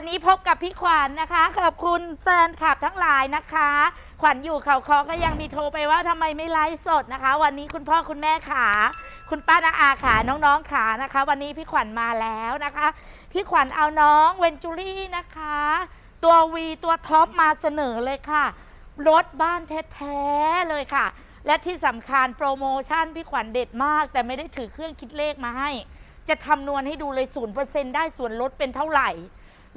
วันนี้พบกับพี่ขวัญนะคะ ขอบคุณแฟนคลับทั้งหลายนะคะ ขวัญอยู่เขาคอก็ยังมีโทรไปว่าทำไมไม่ไลฟ์สดนะคะ วันนี้คุณพ่อคุณแม่ขาคุณป้านาอาขาน้องๆขานะคะ วันนี้พี่ขวัญมาแล้วนะคะ พี่ขวัญเอาน้องเวนจูรี่นะคะ ตัววีตัวท็อปมาเสนอเลยค่ะรถบ้านแท้ๆเลยค่ะ และที่สำคัญโปรโมชั่นพี่ขวัญเด็ดมาก แต่ไม่ได้ถือเครื่องคิดเลขมาให้ จะคำนวณให้ดูเลยศูนเปอร์เซ็นได้ส่วนลดเป็นเท่าไหร่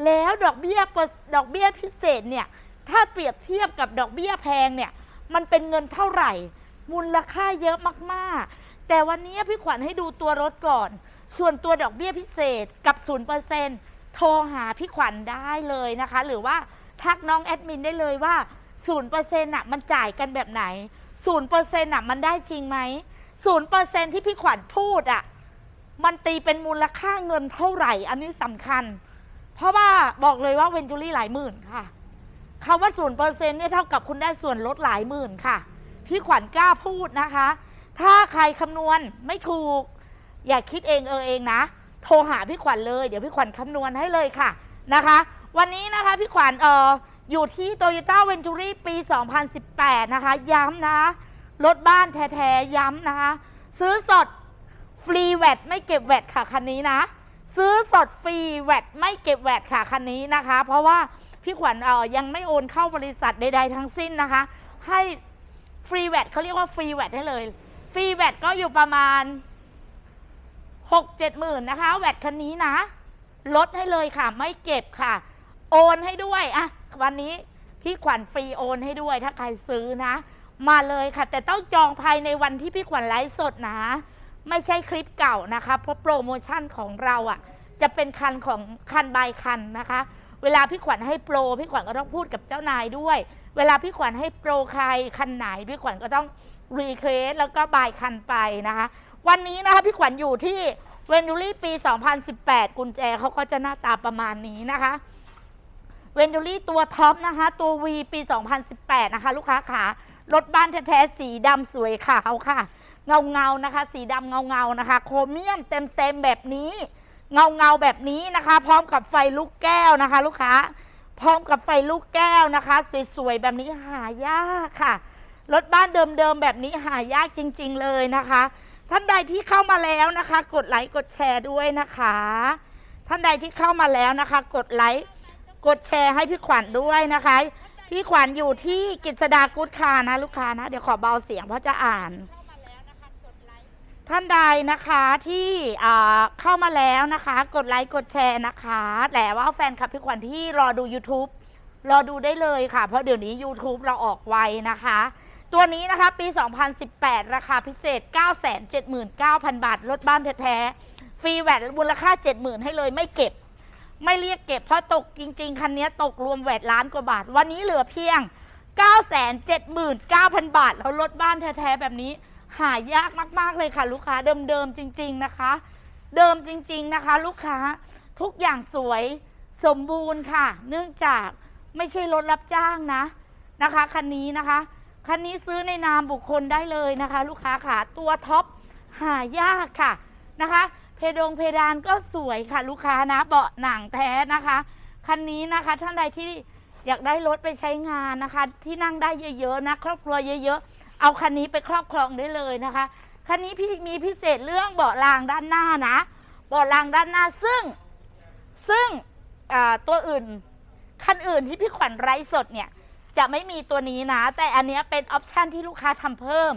แล้วดอกเบี้ยเปอร์ดอกเบี้ยพิเศษเนี่ย ถ้าเปรียบเทียบกับดอกเบี้ยแพงเนี่ย มันเป็นเงินเท่าไหร่ มูลค่าเยอะมากๆ แต่วันนี้พี่ขวัญให้ดูตัวรถก่อน ส่วนตัวดอกเบี้ยพิเศษกับ 0%โทรหาพี่ขวัญได้เลยนะคะ หรือว่าทักน้องแอดมินได้เลยว่า0%น่ะมันจ่ายกันแบบไหน0%น่ะมันได้จริงไหม 0%ที่พี่ขวัญพูดอะ มันตีเป็นมูลค่าเงินเท่าไหร่ อันนี้สำคัญ เพราะว่าบอกเลยว่าเวนจูรี่หลายหมื่นค่ะคาว่าศูนย์เปอร์เซ็นต์เนี่ยเท่ากับคุณได้ส่วนลดหลายหมื่นค่ะ พี่ขวัญกล้าพูดนะคะ ถ้าใครคำนวณไม่ถูก อย่าคิดเองเออเองนะ โทรหาพี่ขวัญเลย เดี๋ยวพี่ขวัญคำนวณให้เลยค่ะนะคะ วันนี้นะคะพี่ขวัญเอออยู่ที่ Toyota Venturi ปี 2018 นะคะ ย้ำนะรถบ้านแท้ๆย้ำนะคะ ซื้อสด ฟรีแวตไม่เก็บแวตค่ะ คันนี้นะ ซื้อสดฟรีแวตไม่เก็บแวตค่ะคันนี้นะคะ เพราะว่าพี่ขวัญเอ่อยังไม่โอนเข้าบริษัทใดๆทั้งสิ้นนะคะ ให้ฟรีแวตเขาเรียกว่าฟรีแวตให้เลย ฟรีแวตก็อยู่ประมาณ6 7หมื่นนะคะแวตคันนี้นะ ลดให้เลยค่ะ ไม่เก็บค่ะ โอนให้ด้วยอะวันนี้พี่ขวัญฟรีโอนให้ด้วยถ้าใครซื้อนะ มาเลยค่ะ แต่ต้องจองภายในวันที่พี่ขวัญไลฟ์สดนะ ไม่ใช่คลิปเก่านะคะเพราะโปรโมชั่นของเราอะ่ะจะเป็นคันของคันบายคันนะคะ เวลาพี่ขวัญให้โปรพี่ขวัญก็ต้องพูดกับเจ้านายด้วย เวลาพี่ขวัญให้โปรใครคันไหนพี่ขวัญก็ต้องรีเควสแล้วก็บายคันไปนะคะ วันนี้นะคะพี่ขวัญอยู่ที่เวนูรี่ปี 2018 กุญแจเขาก็จะหน้าตาประมาณนี้นะคะเวนจูรี่ตัวท็อปนะคะ ตัว V ปี 2018 นะคะ ลูกค้าขารถบ้านแท้ๆสีดำสวยขาวค่ะ เงาเงานะคะ สีดำเงาเงานะคะ โครเมียมเต็มเต็มแบบนี้ เงาเงาแบบนี้นะคะ พร้อมกับไฟลูกแก้วนะคะ ลูกค้า พร้อมกับไฟลูกแก้วนะคะ สวยๆแบบนี้หายากค่ะรถบ้านเดิมๆแบบนี้หายากจริง ๆเลยนะคะ ท่านใดที่เข้ามาแล้วนะคะ กดไลค์กดแชร์ด้วยนะคะ ท่านใดที่เข้ามาแล้วนะคะ กดไลค์กดแชร์ให้พี่ขวัญด้วยนะคะ พี่ขวัญอยู่ที่กิจสดากุดคานะ ลูกค้านะ เดี๋ยวขอเบาเสียงเพราะจะอ่าน ท่านใดนะคะที่เข้ามาแล้วนะคะ กดไลค์กดแชร์นะคะ แต่ว่าแฟนคลับพี่ขวัญที่รอดู YouTube รอดูได้เลยค่ะ เพราะเดี๋ยวนี้ YouTube เราออกไวนะคะ ตัวนี้นะคะปี 2018 ราคาพิเศษ 979,000 บาทรถบ้านแท้ๆฟรีแวตมูลค่า 70,000 ให้เลยไม่เก็บ ไม่เรียกเก็บ เพราะตกจริง ๆ คันนี้ตกรวมแวดล้านกว่าบาท วันนี้เหลือเพียง 979,000 บาท แล้วรถบ้านแท้ๆแบบนี้ หายากมากๆเลยค่ะ ลูกค้าเดิมๆจริง ๆนะคะ เดิมจริง ๆนะคะ ลูกค้าทุกอย่างสวยสมบูรณ์ค่ะ เนื่องจากไม่ใช่รถรับจ้างนะนะคะคันนี้นะคะคันนี้ซื้อในนามบุคคลได้เลยนะคะ ลูกค้าค่ะตัวท็อปหายากค่ะนะคะ เพดงเพดานก็สวยค่ะ ลูกค้านะเบาะหนังแท้นะคะคันนี้นะคะท่านใดที่อยากได้รถไปใช้งานนะคะ ที่นั่งได้เยอะๆนะ ครอบครัวเยอะๆ เอาคันนี้ไปครอบครองได้เลยนะคะ คันนี้พี่มีพิเศษเรื่องเบาะรางด้านหน้านะ เบาะรางด้านหน้าซึ่งซึ่งตัวอื่น คันอื่นที่พี่ขวัญไร้สดเนี่ยจะไม่มีตัวนี้นะ แต่อันนี้เป็นออปชันที่ลูกค้าทำเพิ่ม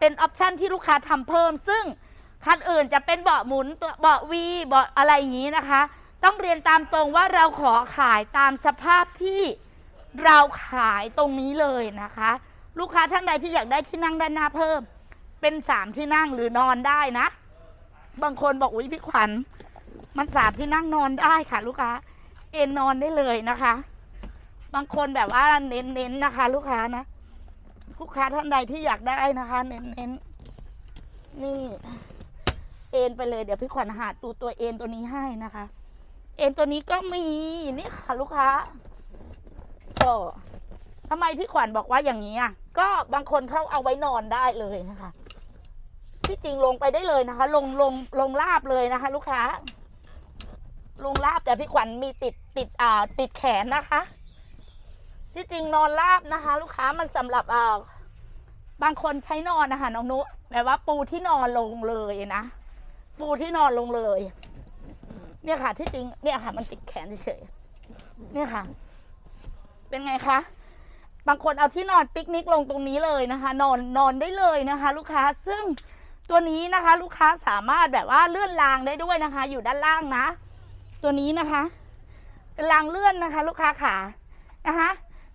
เป็นออปชันที่ลูกค้าทำเพิ่ม ซึ่งคันอื่นจะเป็นเบาะหมุนตัวเบาะวีเบาะอะไรอย่างนี้นะคะ ต้องเรียนตามตรงว่าเราขอขายตามสภาพที่เราขายตรงนี้เลยนะคะ ลูกค้าท่านใดที่อยากได้ที่นั่งด้านหน้าเพิ่ม เป็นสามที่นั่งหรือนอนได้นะ บางคนบอกอุ้ยพี่ขวัญ มันสามที่นั่งนอนได้ค่ะ ลูกค้า เอนนอนได้เลยนะคะ บางคนแบบว่าเน้นๆนะคะ ลูกค้านะลูกค้าท่านใดที่อยากได้นะคะ เน้นๆนี่ เอนไปเลยเดี๋ยวพี่ขวัญหาตูตัวเอนตัวนี้ให้นะคะ เอนตัวนี้ก็มีนี่ค่ะ ลูกค้าก็ทำไมพี่ขวัญบอกว่าอย่างนี้อะ ก็บางคนเขาเอาไว้นอนได้เลยนะคะ ที่จริงลงไปได้เลยนะคะ ลงลงลงลาบเลยนะคะ ลูกค้า ลงลาบแต่พี่ขวัญมีติดติดอ่าติดแขนนะคะ ที่จริงนอนราบนะคะ ลูกค้ามันสำหรับอ่าบางคนใช้นอนนะคะน้องนุแบบว่าปูที่นอนลงเลยนะปูที่นอนลงเลย เนี่ยค่ะที่จริงเนี่ยค่ะ มันติดแขนเฉยเนี่ยค่ะ เป็นไงคะ บางคนเอาที่นอนปิกนิกลงตรงนี้เลยนะคะ นอนนอนได้เลยนะคะ ลูกค้าซึ่งตัวนี้นะคะ ลูกค้าสามารถแบบว่าเลื่อนรางได้ด้วยนะคะ อยู่ด้านล่างนะ ตัวนี้นะคะเป็นรางเลื่อนนะคะ ลูกค้าขานะคะ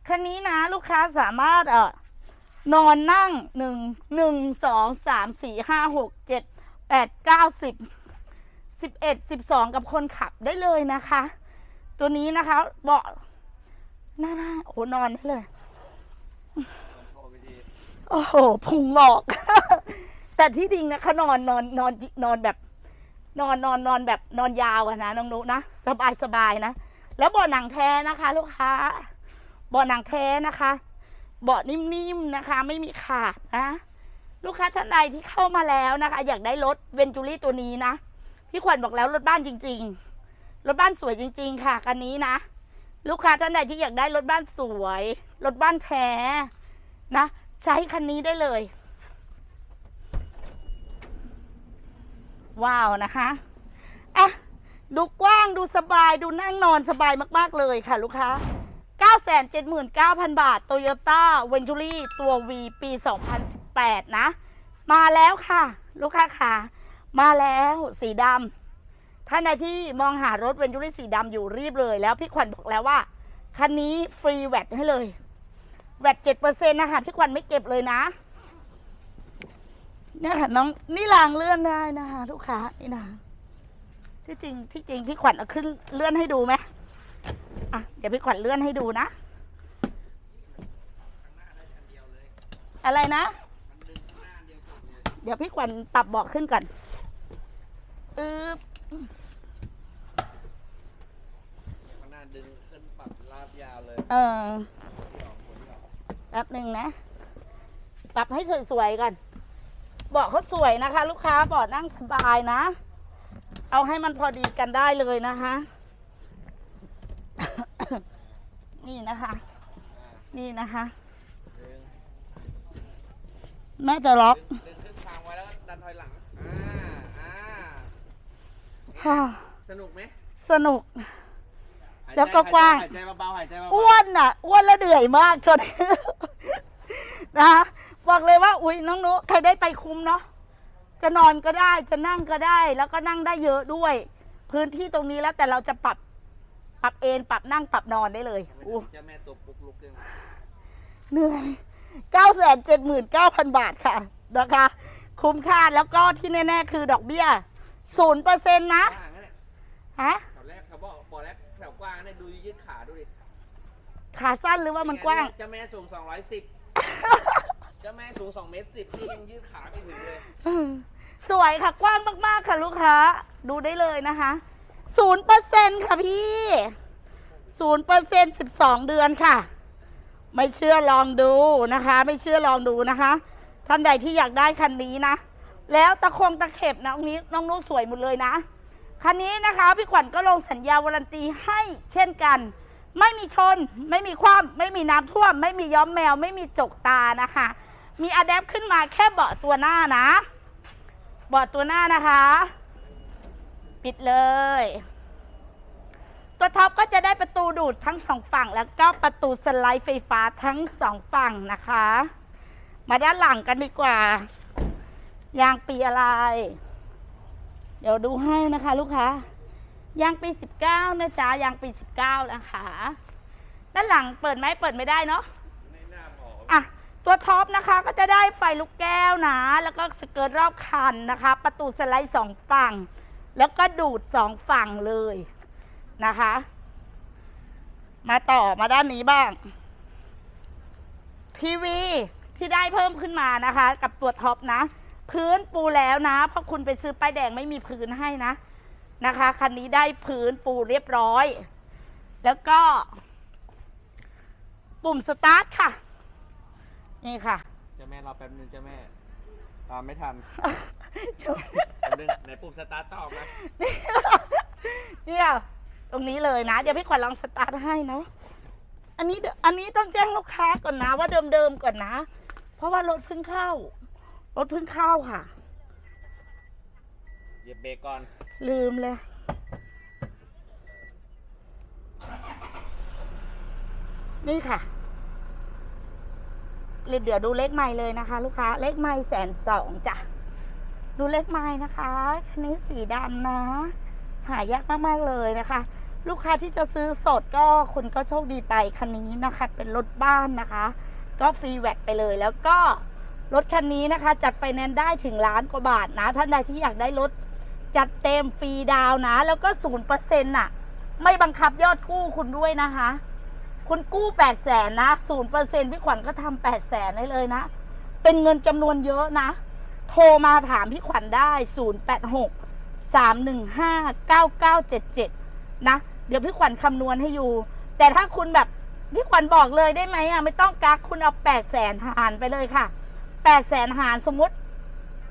คันนี้นะลูกค้าสามารถเอ่อนอนนั่งหนึ่งหนึ่งสองสามสี่ห้าหกเจ็ดแปดเก้าสิบสิบเอ็ดสิบสองกับคนขับได้เลยนะคะ ตัวนี้นะคะเบาะหน้าหน้าโอ้นอนได้เลย โอ้โหพุงหลอก แต่ที่จริงนะเขานอนนอนนอนนอนแบบ นอนนอนนอนแบบนอนยาวอะนะน้องนุนะสบายสบายนะแล้วเบาะหนังแท้นะคะ ลูกค้าเบาะหนังแท้นะคะเบาะนิ่มๆนะคะ ไม่มีขาดนะลูกค้าท่านใดที่เข้ามาแล้วนะคะ อยากได้รถเวนจูรี่ตัวนี้นะพี่ขวัญบอกแล้วรถบ้านจริง ๆ รถบ้านสวยจริง ๆ ค่ะคันนี้นะ ลูกค้าท่านใดที่อยากได้รถบ้านสวย รถบ้านแท้นะ ใช้คันนี้ได้เลย ว้าวนะคะอะดูกว้างดูสบายดูนั่งนอนสบายมาก ๆ เลยค่ะ ลูกค้า 979,000 บาท Toyota v e n t u r y ตัว V ปี 2018 นะ มาแล้วค่ะ ลูกค้าค่ะมาแล้วสีดำ ท่านใดที่มองหารถ v e n t u r y สีดำอยู่รีบเลย แล้วพี่ขวัญบอกแล้วว่า คันนี้ฟรีแวตให้เลย แวตเจ็ดเปอร์เซ็นต์นะคะพี่ขวัญไม่เก็บเลยนะเนี่ยค่ะน้องนี่รางเลื่อนได้นะคะลูกค้านี่นะที่จริงที่จริงพี่ขวัญเอาขึ้นเลื่อนให้ดูไหมอะเดี๋ยวพี่ขวัญเลื่อนให้ดูนะ อะไรนะ เดี๋ยวพี่ขวัญปรับเบาะขึ้นก่อนอืบ ข้างหน้าดึงขึ้นปรับลาบยาว เลยเออแป๊บหนึ่งนะ ปรับให้สวยๆก่อนเบาะเขาสวยนะคะ ลูกค้าเบาะนั่งสบายนะ เอาให้มันพอดีกันได้เลยนะคะ นี่นะคะ นี่นะคะดึงแม่จะล็อกดึงดึงขึ้นทางไว้แล้วก็ดันถอยหลัง อ่า อ่าฮ่าสนุกไหม สนุกหายใจ แล้วก็กว้าง หายใจเบาๆหายใจเบาๆอ้วนอะ อ้วนแล้วเหนื่อยมากชน นะคะบอกเลยว่า อุ้ยน้องนุใครได้ไปคุ้มเนาะจะนอนก็ได้จะนั่งก็ได้ แล้วก็นั่งได้เยอะด้วย พื้นที่ตรงนี้แล้วแต่เราจะปรับ ปรับเอนปรับนั่งปรับนอนได้เลยไม่อู้ถึงเจ้าแม่ตัวปุ๊กลุกยังเหนื่อยเก้าแสนเจ็ดหมื่นเก้าพันบาทค่ะนะคะ คุ้มค่าแล้วก็ที่แน่ๆคือดอกเบี้ยศูนย์เปอร์เซ็นต์นะกว้างนั่นแหละฮะแถวแรกเขาบอกบอกแรกแถว กว้างเนี่ยดูยืดขาดูดิขาสั้นหรือว่ามันกว้าง เจ้าแม่สูง 210เจ้าแม่สูง2เมตร10ที่ยังยืดขาไม่ถึงเลย สวยค่ะกว้างมากๆค่ะลูกค้า ดูได้เลยนะคะศูนย์เปอร์เซ็นค่ะพี่ศูนย์เปอร์เซ็นสิบสองเดือนค่ะ ไม่เชื่อลองดูนะคะ ไม่เชื่อลองดูนะคะ ท่านใดที่อยากได้คันนี้นะ แล้วตะคงตะเข็บนะน้องนี้น้องนุ้สวยหมดเลยนะ คันนี้นะคะพี่ขวัญก็ลงสัญญาวารันตีให้เช่นกัน ไม่มีชน ไม่มีคว่ำไม่มีน้ำท่วม ไม่มีย้อมแมว ไม่มีจกตานะคะ มีอะแดปขึ้นมาแค่เบาะตัวหน้านะ เบาะตัวหน้านะคะ ปิดเลย ตัวท็อปก็จะได้ประตูดูดทั้งสองฝั่ง แล้วก็ประตูสไลด์ไฟฟ้าทั้งสองฝั่งนะคะ มาด้านหลังกันดีกว่า ยางปีอะไร เดี๋ยวดูให้นะคะลูกค้ายางปี19นะจ๊ะยางปี19นะคะ ด้านหลังเปิดไหมเปิดไม่ได้เนาะไม่น่าพออะตัวท็อปนะคะก็จะได้ไฟลูกแก้วนะ แล้วก็สเกิร์ตรอบคันนะคะ ประตูสไลด์สองฝั่ง แล้วก็ดูดสองฝั่งเลยนะคะ มาต่อมาด้านนี้บ้าง ทีวีที่ได้เพิ่มขึ้นมานะคะ กับตัวท็อปนะ พื้นปูแล้วนะ เพราะคุณไปซื้อป้ายแดงไม่มีพื้นให้นะนะคะคันนี้ได้พื้นปูเรียบร้อย แล้วก็ ปุ่มสตาร์ทค่ะ นี่ค่ะ เจ้าแม่รอแป๊บนึงเจ้าแม่ ตามไม่ทันแป๊บนึงไหนปุ่มสตาร์ทต่อมาเนี่ยตรงนี้เลยนะ เดี๋ยวพี่ขวัญลองสตาร์ทให้เนาะอันนี้เดี๋ยวอันนี้ต้องแจ้งลูกค้าก่อนนะว่าเดิมๆก่อนนะ เพราะว่ารถเพิ่งเข้า รถเพิ่งเข้าค่ะ เหยียบเบรกก่อน ลืมเลย นี่ค่ะเดี๋ยวดูเลขไม้เลยนะคะ ลูกค้า เลขไม้แสนสองจ้ะ ดูเลขไม้นะคะคันนี้สีดำนะ หายากมากๆเลยนะคะ ลูกค้าที่จะซื้อสดก็คุณก็โชคดีไปคันนี้นะคะ เป็นรถบ้านนะคะ ก็ฟรีแวตไปเลยแล้วก็ รถคันนี้นะคะ จัดไฟแนนซ์ได้ถึงล้านกว่าบาทนะ ท่านใดที่อยากได้รถจัดเต็มฟรีดาวนะ แล้วก็ศูนย์เปอร์เซ็นต์่ะ ไม่บังคับยอดกู้คุณด้วยนะคะ คุณกู้แปดแสนนะศูนย์เปอร์เซ็นพี่ขวัญก็ทำแปดแสนได้เลยนะ เป็นเงินจำนวนเยอะนะ โทรมาถามพี่ขวัญได้ศูนย์แปดหกสามหนึ่งห้าเก้าเก้าเจ็ดเจ็ดนะ เดี๋ยวพี่ขวัญคำนวณให้อยู่ แต่ถ้าคุณแบบพี่ขวัญบอกเลยได้ไหมอะไม่ต้องกักคุณเอาแปดแสนหารไปเลยค่ะ แปดแสนหารสมมติ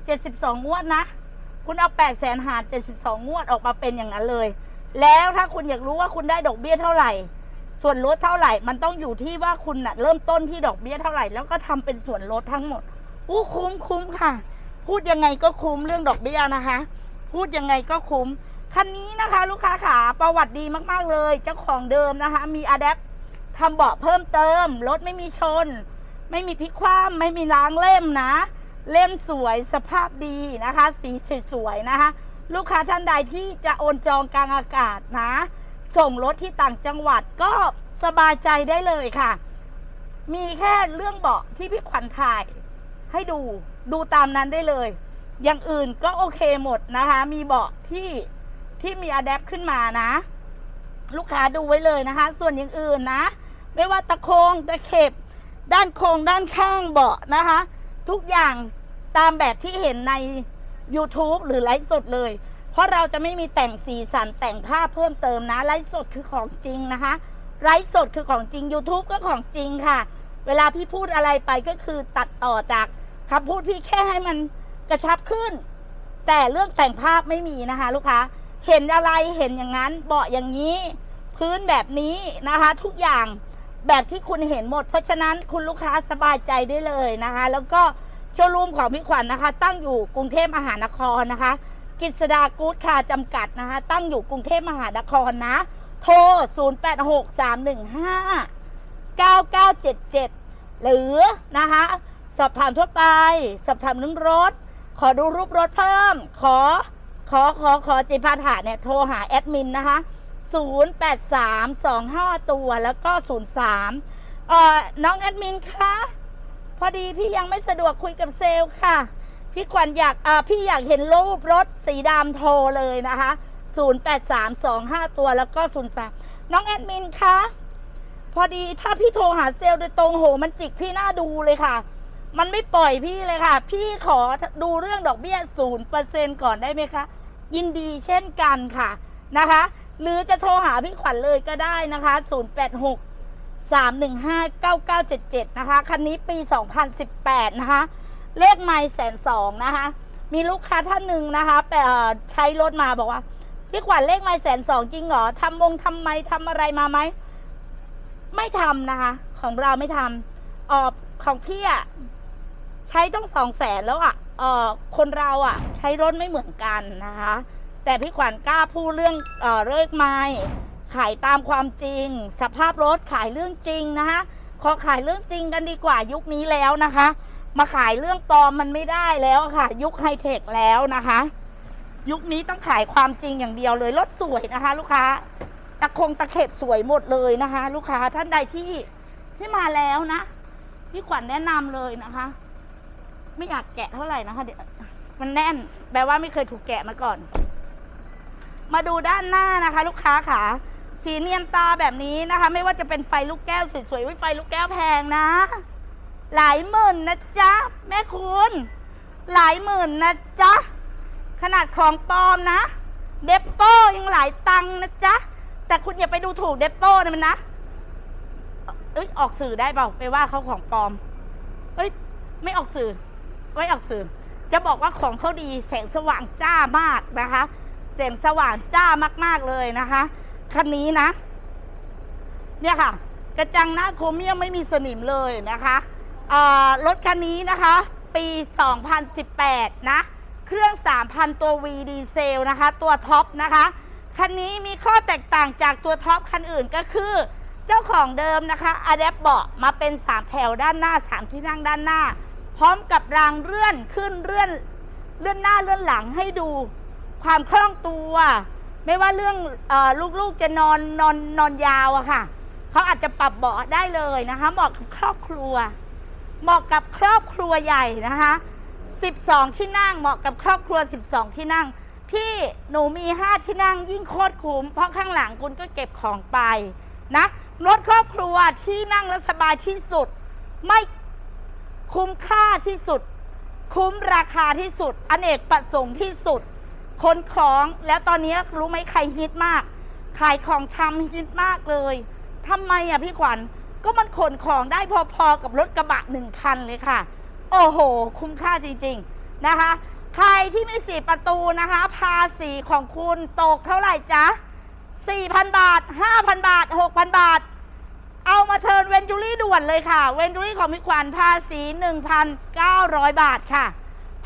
เจ็ดสิบสองงวดนะ คุณเอา8แสนหาร72งวดออกมาเป็นอย่างนั้นเลย แล้วถ้าคุณอยากรู้ว่าคุณได้ดอกเบี้ยเท่าไหร่ ส่วนลดเท่าไหร่ มันต้องอยู่ที่ว่าคุณนะเริ่มต้นที่ดอกเบี้ยเท่าไหร่ แล้วก็ทำเป็นส่วนลดทั้งหมดอู้คุ้มคุ้มค่ะ พูดยังไงก็คุ้มเรื่องดอกเบี้ยนะคะ พูดยังไงก็คุ้มคันนี้นะคะ ลูกค้าขาประวัติดีมาก ๆ เลย เจ้าของเดิมนะคะ มีอะแดปทำเบาะเพิ่มเติม รถไม่มีชน ไม่มีพลิกคว่ำไม่มีล้างเล่มนะ เล่มสวยสภาพดีนะคะ สีสวยๆนะคะ ลูกค้าท่านใดที่จะโอนจองกลางอากาศนะ ส่งรถที่ต่างจังหวัดก็สบายใจได้เลยค่ะ มีแค่เรื่องเบาะที่พี่ขวัญถ่าย ให้ดูดูตามนั้นได้เลย อย่างอื่นก็โอเคหมดนะคะ มีเบาะที่ที่มีอะแดปขึ้นมานะ ลูกค้าดูไว้เลยนะคะ ส่วนอย่างอื่นนะ ไม่ว่าตะโคงตะเข็บ ด้านโครงด้านข้างเบาะนะคะ ทุกอย่างตามแบบที่เห็นใน YouTube หรือไลฟ์สดเลย เพราะเราจะไม่มีแต่งสีสันแต่งภาพเพิ่มเติมนะไลฟ์สดคือของจริงนะคะไลฟ์สดคือของจริง YouTube ก็ของจริงค่ะ เวลาพี่พูดอะไรไปก็คือตัดต่อจากคำพูดพี่แค่ให้มันกระชับขึ้น แต่เรื่องแต่งภาพไม่มีนะคะ ลูกค้าเห็นอะไรเห็นอย่างนั้นเบาะอย่างนี้ พื้นแบบนี้นะคะ ทุกอย่าง แบบที่คุณเห็นหมด เพราะฉะนั้นคุณลูกค้าสบายใจได้เลยนะคะ แล้วก็โชว์รูมของพี่ขวัญนะคะ ตั้งอยู่กรุงเทพมหานครนะคะ กิษดากู๊ดคาร์จำกัดนะคะ ตั้งอยู่กรุงเทพมหานครนะ โทร 0863159977 หรือนะคะ สอบถามทั่วไป สอบถามเรื่องรถ ขอดูรูปรถเพิ่ม ขอขอขอขอจิพาถาเนี่ยโทรหาแอดมินนะคะ 083 25 ตัวแล้วก็ 03เอ่อน้องแอดมินคะพอดีพี่ยังไม่สะดวกคุยกับเซลล์ค่ะ พี่ขวัญอยากอ่าพี่อยากเห็นรูปรถสีดำโทรเลยนะคะ 083 25 ตัวแล้วก็ 03 น้องแอดมินคะพอดีถ้าพี่โทรหาเซลล์โดยตรงโหมันจิกพี่หน้าดูเลยค่ะ มันไม่ปล่อยพี่เลยค่ะ พี่ขอดูเรื่องดอกเบี้ย 0%ก่อนได้ไหมคะ ยินดีเช่นกันค่ะนะคะ หรือจะโทรหาพี่ขวัญเลยก็ได้นะคะ 086 315 9977 นะคะ คันนี้ปี 2018 นะคะ เลขไม่แสนสองนะคะ มีลูกค้าท่านหนึ่งนะคะแต่ใช้รถมาบอกว่า พี่ขวัญเลขไม่แสนสองจริงเหรอทำมงทำไมทำอะไรมาไหม ไม่ทำนะคะ ของเราไม่ทำเออของพี่อะใช้ต้องสองแสนแล้วอะออคนเราอะใช้รถไม่เหมือนกันนะคะ แต่พี่ขวัญกล้าพูดเรื่องเออเลขไม้ขายตามความจริง สภาพรถขายเรื่องจริงนะคะขอขายเรื่องจริงกันดีกว่ายุคนี้แล้วนะคะ มาขายเรื่องปลอมมันไม่ได้แล้วค่ะ ยุคไฮเทคแล้วนะคะ ยุคนี้ต้องขายความจริงอย่างเดียวเลยรถสวยนะคะ ลูกค้าตะคงตะเข็บสวยหมดเลยนะคะ ลูกค้าท่านใดที่ที่มาแล้วนะพี่ขวัญแนะนำเลยนะคะ ไม่อยากแกะเท่าไหร่นะคะเดี๋ยวมันแน่น แปลว่าไม่เคยถูกแกะมาก่อน มาดูด้านหน้านะคะ ลูกค้าค่ะสีเนียนตาแบบนี้นะคะ ไม่ว่าจะเป็นไฟลูกแก้วสวยๆไฟลูกแก้วแพงนะ หลายหมื่นนะจ๊ะ แม่คุณ หลายหมื่นนะจ๊ะ ขนาดของปลอมนะ เดปโป้ยังหลายตังนะจ๊ะ แต่คุณอย่าไปดูถูกเดปโป้นะมันนะเอ้ยออกสื่อได้เปล่าไปว่าเขาของปลอมเอ้ยไม่ออกสื่อไม่ออกสื่อ จะบอกว่าของเขาดีแสงสว่างจ้ามากนะคะ แสงสว่างจ้ามาก ๆเลยนะคะคันนี้นะ เนี่ยค่ะ กระจังหน้าโครเมียมไม่มีสนิมเลยนะคะรถคันนี้นะคะ ปี 2018 นะ เครื่อง 3,000 ตัว V ดีเซลนะคะ ตัวท็อปนะคะคันนี้มีข้อแตกต่างจากตัวท็อปคันอื่นก็คือ เจ้าของเดิมนะคะอะแดปเบาะมาเป็น 3 แถวด้านหน้า 3 ที่นั่งด้านหน้า พร้อมกับรางเลื่อนขึ้นเลื่อนเลื่อนหน้าเลื่อนหลังให้ดู ความคล่องตัว ไม่ว่าเรื่องอลูกๆจะนอนนอนนอนยาวอะค่ะเขาอาจจะปรับเบาะได้เลยนะคะ เหมาะกับครอบครัว เหมาะกับครอบครัวใหญ่นะคะ 12 ที่นั่งเหมาะกับครอบครัว 12 ที่นั่ง พี่หนูมี 5 ที่นั่งยิ่งโคตรคุ้มเพราะข้างหลังคุณก็เก็บของไปนะรถครอบครัวที่นั่งและสบายที่สุด ไม่คุ้มค่าที่สุด คุ้มราคาที่สุด อเนกประสงค์ที่สุด คนของแล้วตอนนี้รู้ไหมใครฮิตมาก ขายของชำฮิตมากเลย ทำไมอะพี่ขวัญ ก็มันขนของได้พอๆกับรถกระบะหนึ่งคันเลยค่ะ โอ้โห คุ้มค่าจริงๆนะคะ ใครที่มีสี่ประตูนะคะ ภาษีของคุณตกเท่าไหร่จ๊ะ 4,000 บาท 5,000 บาท 6,000 บาท เอามาเทิร์นเวนจูรี่ด่วนเลยค่ะ เวนจูรี่ของพี่ขวัญภาษี 1,900 บาทค่ะ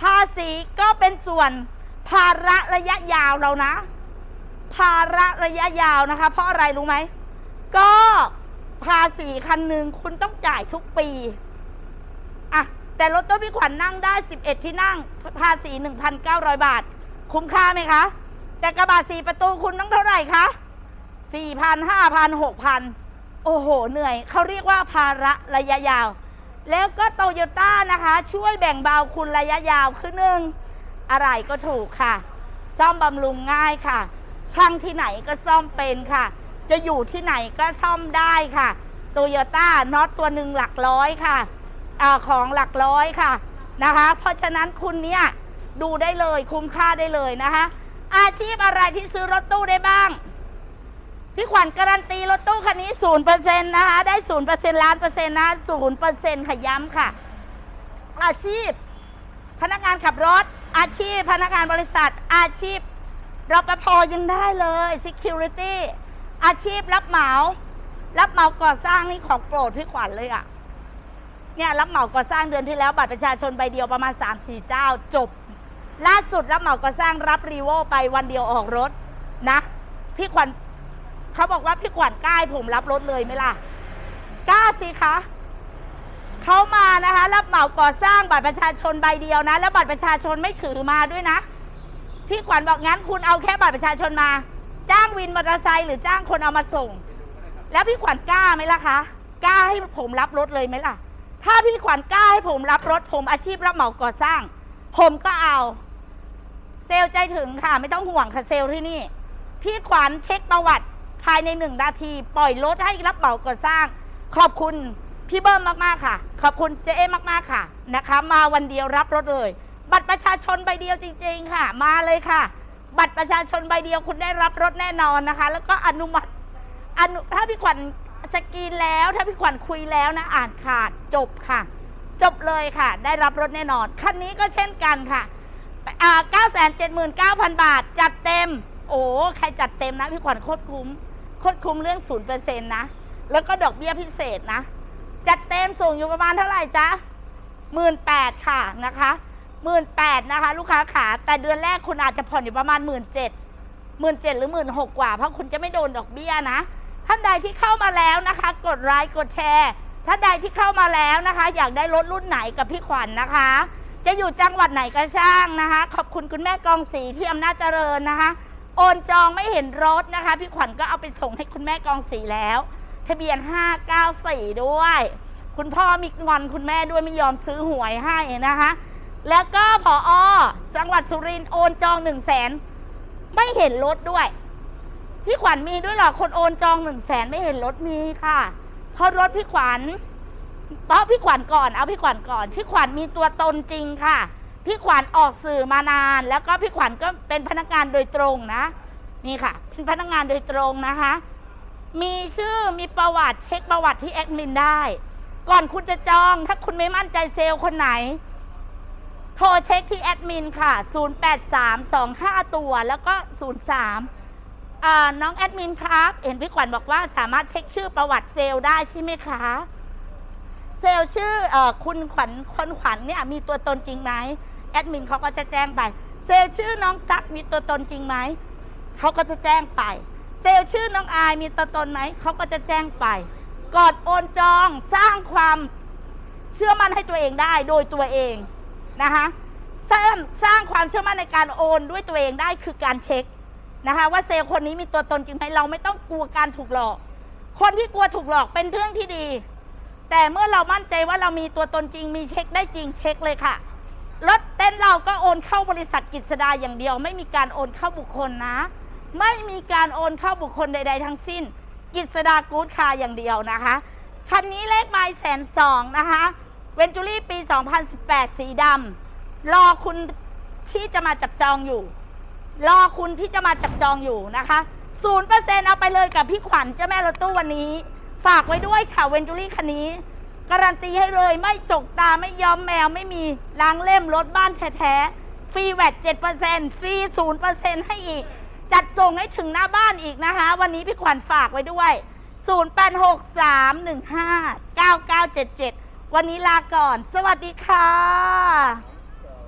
ภาษีก็เป็นส่วน ภาระระยะยาวเรานะ ภาระระยะยาวนะคะ เพราะอะไรรู้ไหม ก็ภาษีคันหนึ่งคุณต้องจ่ายทุกปีอะแต่รถตู้พี่ขวัญนั่งได้ 11 ที่นั่ง ภาษี 1,900 บาท คุ้มค่าไหมคะ แต่กระบะสี่ประตูคุณต้องเท่าไหร่คะ4,000 5,000 6,000 โอ้โห เหนื่อย เขาเรียกว่าภาระระยะยาว แล้วก็โตโยต้านะคะ ช่วยแบ่งเบาคุณระยะยาวคือหนึ่ง อะไรก็ถูกค่ะ ซ่อมบำรุงง่ายค่ะ ช่างที่ไหนก็ซ่อมเป็นค่ะ จะอยู่ที่ไหนก็ซ่อมได้ค่ะโตโยต้าน็อตตัวหนึ่งหลักร้อยค่ะอของหลักร้อยค่ะนะคะ เพราะฉะนั้นคุณเนี่ยดูได้เลยคุ้มค่าได้เลยนะคะ อาชีพอะไรที่ซื้อรถตู้ได้บ้าง พี่ขวัญการันตีรถตู้คันนี้ศูนย์เปอร์เซ็นต์นะคะได้ศูนย์เปอร์เซ็นต์ล้านเปอร์เซ็นต์นะศูนย์เปอร์เซ็นต์ค่ะย้ำค่ะ อาชีพ พนักงานขับรถ อาชีพพนักงานบริษัท อาชีพรปภยังได้เลย security อาชีพรับเหมา รับเหมาก่อสร้างนี่ของโปรดพี่ขวัญเลยอะเนี่ยรับเหมาก่อสร้างเดือนที่แล้วบัตรประชาชนใบเดียวประมาณ 3-4 เจ้าจบ ล่าสุดรับเหมาก่อสร้างรับรีโวไปวันเดียวออกรถนะ พี่ขวัญเขาบอกว่าพี่ขวัญกล้าผมรับรถเลยไหมล่ะกล้าสิคะ เขามานะคะ รับเหมาก่อสร้างบัตรประชาชนใบเดียวนะ แล้วบัตรประชาชนไม่ถือมาด้วยนะ พี่ขวัญบอกงั้นคุณเอาแค่บัตรประชาชนมา จ้างวินมอเตอร์ไซค์หรือจ้างคนเอามาส่ง แล้วพี่ขวัญกล้าไหมล่ะคะกล้าให้ผมรับรถเลยไหมล่ะ ถ้าพี่ขวัญกล้าให้ผมรับรถ ผมอาชีพรับเหมาก่อสร้าง ผมก็เอา เซลใจถึงค่ะ ไม่ต้องห่วงค่ะเซลที่นี่ พี่ขวัญเช็คประวัติภายในหนึ่งนาที ปล่อยรถให้รับเหมาก่อสร้าง ขอบคุณ พี่เบิ้มมากๆค่ะ ขอบคุณเจ๊มากๆค่ะนะคะ มาวันเดียวรับรถเลย บัตรประชาชนใบเดียวจริง ๆ ค่ะ มาเลยค่ะ บัตรประชาชนใบเดียวคุณได้รับรถแน่นอนนะคะ แล้วก็อนุมัติอนุถ้าพี่ขวัญสกรีนแล้วถ้าพี่ขวัญคุยแล้วนะอ่านขาดจบค่ะ จบเลยค่ะ ได้รับรถแน่นอนคันนี้ก็เช่นกันค่ะอ่า979,000บาท จัดเต็ม โอ้ใครจัดเต็มนะพี่ขวัญโคตรคุ้มโคตรคุ้มเรื่อง0%นะ แล้วก็ดอกเบี้ยพิเศษนะ จัดเต็มสูงอยู่ประมาณเท่าไหร่จ๊ะหมื่นแปดค่ะนะคะหมื่นแปดนะคะ ลูกค้าขาแต่เดือนแรกคุณอาจจะผ่อนอยู่ประมาณหมื่นเจ็ดหมื่นเจ็ดหรือหมื่นหกกว่า เพราะคุณจะไม่โดนดอกเบี้ยนะ ท่านใดที่เข้ามาแล้วนะคะ กดไลค์กดแชร์ท่านใดที่เข้ามาแล้วนะคะ อยากได้รถรุ่นไหนกับพี่ขวัญนะคะ จะอยู่จังหวัดไหนก็ช่างนะคะ ขอบคุณคุณแม่กองศรีที่อำนาจเจริญนะคะ โอนจองไม่เห็นรถนะคะ พี่ขวัญก็เอาไปส่งให้คุณแม่กองศรีแล้ว ทะเบียน 594 ด้วย คุณพ่อมีงอนคุณแม่ด้วยไม่ยอมซื้อหวยให้นะคะ แล้วก็พออจังหวัดสุรินทร์โอนจอง 1 0 0 0 0แสนไม่เห็นรถด้วย พี่ขวัญมีด้วยเหรอ คนโอนจอง 1 0 0 0 0แสนไม่เห็นรถมีค่ะ เพราะรถพี่ขวัญเพราะพี่ขวัญก่อน เอาพี่ขวัญก่อน พี่ขวัญมีตัวตนจริงค่ะ พี่ขวัญออกสื่อมานาน แล้วก็พี่ขวัญก็เป็นพนักงานโดยตรงนะ นี่ค่ะ เป็นพนักงานโดยตรงนะคะ มีชื่อมีประวัติเช็คประวัติที่แอดมินได้ ก่อนคุณจะจอง ถ้าคุณไม่มั่นใจเซลล์คนไหน โทรเช็คที่แอดมินค่ะ 083255 ตัวแล้วก็ 03น้องแอดมินครับ เห็นพี่ขวัญบอกว่าสามารถเช็คชื่อประวัติเซลล์ได้ใช่ไหมคะ เซลล์ชื่อเออคุณขวัญคนขวัญเนี่ยมีตัวตนจริงไหมแอดมินเขาก็จะแจ้งไป เซลล์ชื่อน้องตั๊กมีตัวตนจริงไหมเขาก็จะแจ้งไป เซลล์ชื่อน้องอายมีตัวตนไหม เขาก็จะแจ้งไป ก่อนโอนจองสร้างความเชื่อมั่นให้ตัวเองได้โดยตัวเองนะคะสร้างสร้างความเชื่อมั่นในการโอนด้วยตัวเองได้คือการเช็คนะคะว่าเซลล์คนนี้มีตัวตนจริงไหมเราไม่ต้องกลัวการถูกหลอก คนที่กลัวถูกหลอกเป็นเรื่องที่ดี แต่เมื่อเรามั่นใจว่าเรามีตัวตนจริง มีเช็คได้จริงเช็คเลยค่ะรถเต้นเราก็โอนเข้าบริษัทกิจสดาอย่างเดียว ไม่มีการโอนเข้าบุคคลนะ ไม่มีการโอนเข้าบุคคลใด ๆ ทั้งสิ้น กิจสดากู๊ดคาร์อย่างเดียวนะคะ คันนี้เลขไมล์แสนสองนะคะเวนจูรี่ปี 2018 สีดำรอคุณที่จะมาจับจองอยู่ รอคุณที่จะมาจับจองอยู่นะคะศูนย์เปอร์เซ็นเอาไปเลยกับพี่ขวัญเจ้าแม่รถตู้วันนี้ ฝากไว้ด้วยค่ะเวนจูรี่คันนี้ การันตีให้เลยไม่จกตาไม่ยอมแมวไม่มีล้างเล่มรถบ้านแท้ๆฟรีแวดเจ็ดเปอร์เซ็นต์ฟรีศูนย์เปอร์เซ็นต์ให้อีก จัดส่งให้ถึงหน้าบ้านอีกนะคะ วันนี้พี่ขวัญฝากไว้ด้วย 0 8 6 3 1 5 9 9 7 7 วันนี้ลาก่อน สวัสดีค่ะ